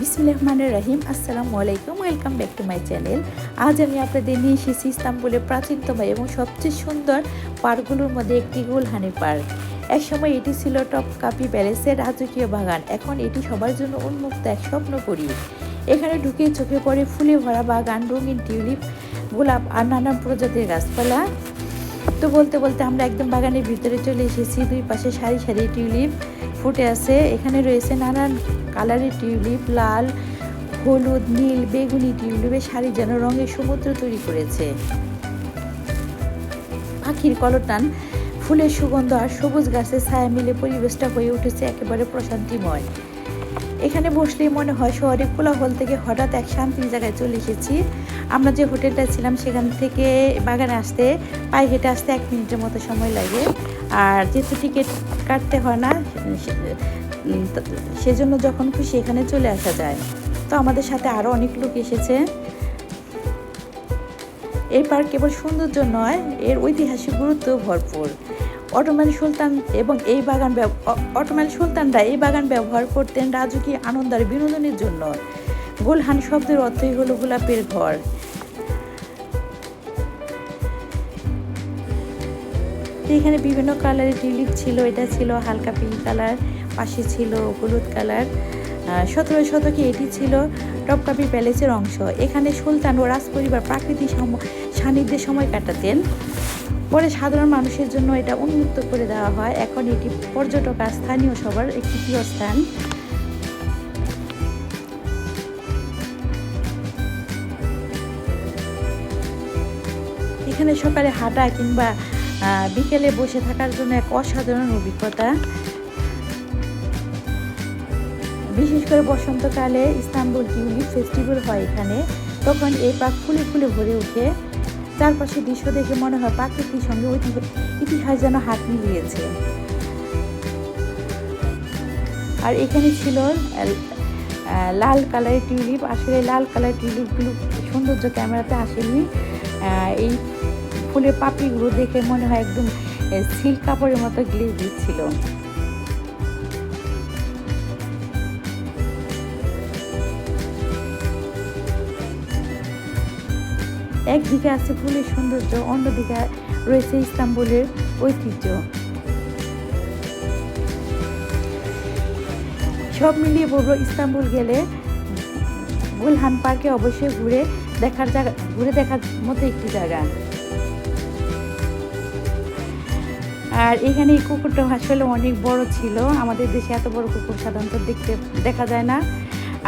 বিসমিল্লাহ রহমানের রহিম আসসালামু আলাইকুম, welcome back to my channel. আজ আমি আপনাদের নিয়ে এসেছি ইস্তাম্বুলের প্রাচীনতম এবং সবচেয়ে সুন্দর পার্কগুলোর মধ্যে একটি গুলহানি পার্ক। একসময় এটি ছিল টপ কাপি প্যালেসের রাজকীয় বাগান। এখন এটি সবার জন্য উন্মুক্ত এক স্বপ্নপুরী এখানে ঢুকে চোখে পড়ে ফুলে ভরা বাগান, রঙিন টিউলিপ, গোলাপ আর নানান প্রজাতির গাছপালা। তো বলতে বলতে আমরা একদম বাগানের ভিতরে চলে এসেছি। দুই পাশে সারি সারি টিউলিপ ফুটে আছে। এখানে রয়েছে নানান কালারের টিউলিপ, লাল, হলুদ, নীল, বেগুনি টিউলিপের শাড়ি যেন রঙের সমুদ্র তৈরি করেছে। পাখির কলটান ফুলের সুগন্ধ আর সবুজ গাছের ছায়া মিলে পরিবেশটা হয়ে উঠেছে একেবারে প্রশান্তিময়। এখানে বসলেই মনে হয় শহরে কোলাহল থেকে হঠাৎ এক শান্তির জায়গায় চলে এসেছি। আমরা যে হোটেলটা ছিলাম সেখান থেকে বাগানে আসতে, পায়ে হেঁটে আসতে এক মিনিটের মতো সময় লাগে। আর যেহেতু টিকিট কাটতে হয় না সেজন্য যখন খুশি এখানে চলে আসা যায়। তো আমাদের সাথে আরও অনেক লোক এসেছে। এই পার্ক কেবল সৌন্দর্য নয়, এর ঐতিহাসিক গুরুত্ব ভরপুর। অটোমান সুলতান এবং এই বাগান অটোমান সুলতানরা এই বাগান ব্যবহার করতেন রাজকীয় আনন্দ আর বিনোদনের জন্য। গোলহান শব্দের অর্থই হলো গোলাপের ঘর। এখানে বিভিন্ন কালারের টিউলিপ ছিল, এটা ছিল হালকা পিঙ্ক কালার, পাশে ছিল হলুদ কালার সতেরো শতকে এটি ছিল টপকাপি প্যালেসের অংশ। এখানে সুলতান ও রাজপরিবার প্রাকৃতিক সান্নিধ্যে সময় কাটাতেন। পরে সাধারণ মানুষের জন্য এটা উন্মুক্ত করে দেওয়া হয়। এখন এটি পর্যটক আর স্থানীয় সবার একটি প্রিয় স্থান এখানে সকালে হাঁটা কিংবা বিকেলে বসে থাকার জন্য এক অসাধারণ অভিজ্ঞতা। বিশেষ করে বসন্তকালে ইস্তাম্বুল টিউলিপ ফেস্টিভ্যাল হয় এখানে। তখন এই পাক ফুলে ফুলে ভরে ওঠে। চারপাশে দৃশ্য দেখে মনে হয় প্রাকৃতিক সঙ্গে ইতিহাস যেন হাত মিলিয়েছে। আর এখানে ছিল লাল কালারের টিউলিপ। আসলে লাল কালারের টিউলিপগুলো সৌন্দর্য ক্যামেরাতে আসেনি। এই ফুলের পাপড়িগুলো দেখে মনে হয় একদম সিল্ক কাপড়ের মতো গ্লেজ দিচ্ছিল। একদিকে আছে ফুলের সৌন্দর্য, অন্যদিকে রয়েছে ইস্তাম্বুলের ঐতিহ্য। সব মিলিয়ে বলব ইস্তাম্বুল গেলে গুলহান পার্কে অবশ্যই ঘুরে দেখার জায়গা, ঘুরে দেখার মতো একটি জায়গা। আর এখানে এই কুকুরটা আসলে অনেক বড় ছিল। আমাদের দেশে এত বড় কুকুর সাধারণত দেখতে, দেখা যায় না।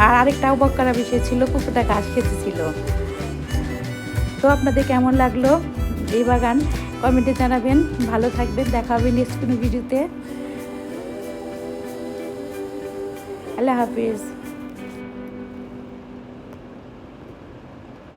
আর আরেকটা অবাক করা বিষয় ছিল, কুকুরটা ঘাস খেতেছিল। তো আপনাদের কেমন লাগল এই বাগান? কমেন্টে জানাবেন। ভালো থাকবেন। দেখা হবে নেক্সট কোনো ভিডিওতে আল্লাহ হাফিজ।